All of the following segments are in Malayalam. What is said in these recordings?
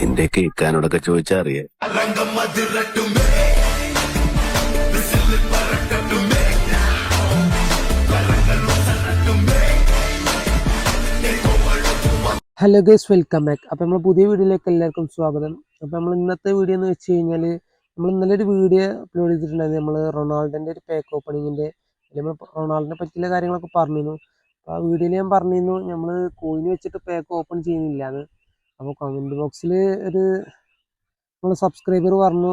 നിന്റെ കേൾക്കാനോടൊക്കെ ചോദിച്ചാ ഹലോ ഗേസ് വെൽക്കം ബാക്ക് അപ്പോൾ നമ്മൾ പുതിയ വീഡിയോയിലേക്ക് എല്ലാവർക്കും സ്വാഗതം. അപ്പോൾ നമ്മൾ ഇന്നത്തെ വീഡിയോ എന്ന് വെച്ച് കഴിഞ്ഞാൽ നമ്മൾ ഇന്നലെ ഒരു വീഡിയോ അപ്ലോഡ് ചെയ്തിട്ടുണ്ടായിരുന്നു. നമ്മൾ റൊണാൾഡോന്റെ ഒരു പേക്ക് ഓപ്പണിങ്ങിന്റെ നമ്മൾ റൊണാൾഡിനെ പറ്റിയുള്ള കാര്യങ്ങളൊക്കെ പറഞ്ഞിരുന്നു. അപ്പോൾ ആ വീഡിയോയിൽ ഞാൻ പറഞ്ഞിരുന്നു നമ്മൾ കോയിന് വെച്ചിട്ട് പേക്ക് ഓപ്പൺ ചെയ്യുന്നില്ല അപ്പോൾ കമന്റ് ബോക്സിൽ ഒരു നമ്മൾ സബ്സ്ക്രൈബർ പറഞ്ഞു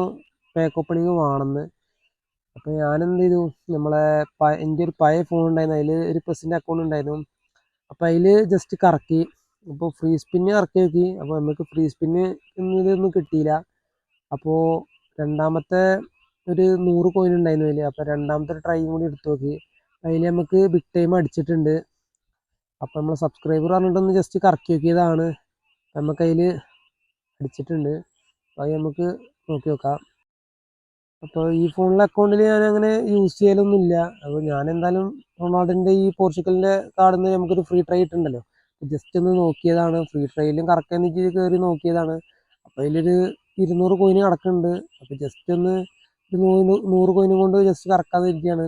പാക്ക് ഓപ്പണിങ് വേണമെന്ന് അപ്പോൾ ഞാൻ ചെയ്തു? നമ്മളെ എന്റെ ഒരു പഴയ ഫോൺ ഉണ്ടായിരുന്നു. അതിൽ ഒരു പെർസെന്റ് അക്കൗണ്ട് ഉണ്ടായിരുന്നു. അപ്പോൾ അതിൽ ജസ്റ്റ് കറക്കി. അപ്പോൾ ഫ്രീ സ്പിന്ന് കറക്കി നോക്കി. അപ്പോൾ നമുക്ക് ഫ്രീ സ്പിന്ന് എന്നതൊന്നും കിട്ടിയില്ല. അപ്പോൾ രണ്ടാമത്തെ ഒരു നൂറ് കോയിൻ ഉണ്ടായിരുന്നു അതിൽ അപ്പോൾ രണ്ടാമത്തെ ട്രൈ കൂടി എടുത്തു നോക്കി. അതിൽ നമുക്ക് ബിഗ് ടൈം അടിച്ചിട്ടുണ്ട്. അപ്പോൾ നമ്മൾ സബ്സ്ക്രൈബർ പറഞ്ഞിട്ടൊന്ന് ജസ്റ്റ് കറക്കി നോക്കിയതാണ്. നമുക്ക് അതിൽ അടിച്ചിട്ടുണ്ട് അത് നമുക്ക് നോക്കി നോക്കാം. അപ്പോൾ ഈ ഫോണിലെ അക്കൗണ്ടിൽ ഞാൻ അങ്ങനെ യൂസ് ചെയ്യലൊന്നുമില്ല. അപ്പോൾ ഞാൻ എന്തായാലും റൊണാൾഡോന്റെ ഈ പോർച്ചുഗലിന്റെ കാർഡിൽ നിന്ന് നമുക്കൊരു ഫ്രീ ട്രൈ ഇട്ടുണ്ടല്ലോ ജസ്റ്റ് ഒന്ന് നോക്കിയതാണ്. ഫ്രീ ട്രൈയിലും കറക്റ്റ് വെച്ച് കയറി നോക്കിയതാണ്. അപ്പോൾ അതിലൊരു ഇരുന്നൂറ് കോയിന് കിടക്കുന്നുണ്ട് അപ്പോൾ ജസ്റ്റ് ഒന്ന് നൂറ് നൂറ് കോയിനും കൊണ്ട് ജസ്റ്റ് കറക്കാതിരിക്കുകയാണ്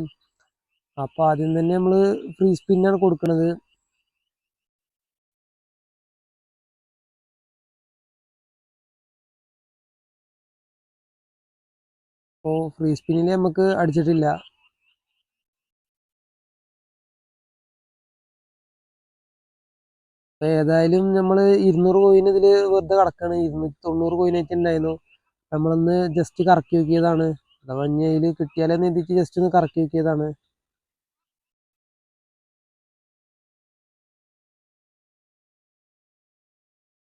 അപ്പോൾ ആദ്യം തന്നെ നമ്മൾ ഫ്രീ സ്പിന്നാണ് കൊടുക്കുന്നത് അപ്പോൾ ഫ്രീ സ്പിന്നിൽ നമുക്ക് അടിച്ചിട്ടില്ല. ഏതായാലും നമ്മൾ ഇരുന്നൂറ് കോയിൻ ഇതിൽ വെറുതെ കിടക്കാണ്. ഇരുന്നൂറ്റി തൊണ്ണൂറ് കോയിനായിട്ട് ഉണ്ടായിരുന്നു നമ്മളൊന്ന് ജസ്റ്റ് കറക്കി വെക്കിയതാണ് അഥവാ ഇനി അതിൽ കിട്ടിയാലെന്ന് എഴുതിയിട്ട് ജസ്റ്റ് ഒന്ന് കറക്കി വെക്കിയതാണ്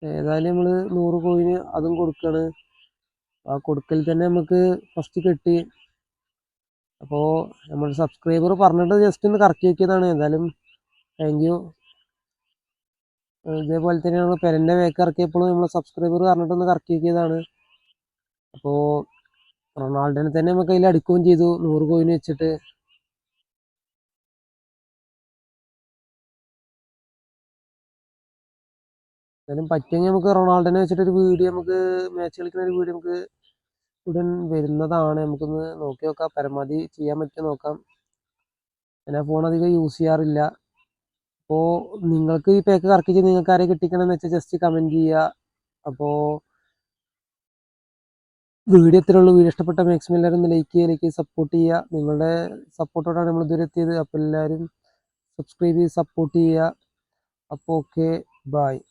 ഏതായാലും നമ്മൾ നൂറ് കോയിന് അതും കൊടുക്കുകയാണ് ആ കൊടുക്കൽ തന്നെ നമുക്ക് ഫസ്റ്റ് കിട്ടി. അപ്പോൾ നമ്മൾ സബ്സ്ക്രൈബർ പറഞ്ഞിട്ട് ജസ്റ്റ് ഒന്ന് കറക്റ്റ് നോക്കിയതാണ് എന്തായാലും താങ്ക് യു ഇതേപോലെ തന്നെ നമ്മൾ പെരന്റെ വേക്ക് ഇറക്കിയപ്പോഴും നമ്മൾ സബ്സ്ക്രൈബർ പറഞ്ഞിട്ടൊന്ന് കറക്റ്റ് നോക്കിയതാണ് അപ്പോൾ റൊണാൾഡോനെ തന്നെ നമുക്ക് അതിൽ അടിക്കുകയും ചെയ്തു. നൂറ് കോയിന് വെച്ചിട്ട്. എന്തായാലും പറ്റുമെങ്കിൽ നമുക്ക് റൊണാൾഡോനെ വെച്ചിട്ട് ഒരു വീഡിയോ നമുക്ക് മാച്ച് കളിക്കുന്ന ഒരു വീഡിയോ നമുക്ക് ഉടൻ വരുന്നതാണ്. നമുക്കൊന്ന് നോക്കി നോക്കാം. പരമാവധി ചെയ്യാൻ പറ്റുമോ നോക്കാം. ഞാൻ ഫോൺ അധികം യൂസ് ചെയ്യാറില്ല. അപ്പോൾ നിങ്ങൾക്ക് ഈ പേക്ക് കറക്റ്റ് ചെയ്ത് നിങ്ങൾക്ക് ആരെയും കിട്ടിക്കണമെന്ന് വെച്ചാൽ ജസ്റ്റ് കമന്റ് ചെയ്യുക. അപ്പോൾ വീഡിയോ ഇത്രേ ഉള്ളൂ. വീഡിയോ ഇഷ്ടപ്പെട്ട മാക്സിമം എല്ലാവരും ഒന്ന് ലൈക്ക് ചെയ്യുക ലൈക്ക് സപ്പോർട്ട് ചെയ്യുക. നിങ്ങളുടെ സപ്പോർട്ടോടാണ് നമ്മൾ ഇതുവരെ എത്തിയത്. അപ്പോൾ എല്ലാവരും സബ്സ്ക്രൈബ് ചെയ്ത് സപ്പോർട്ട് ചെയ്യുക. അപ്പോൾ ഓക്കെ ബായ്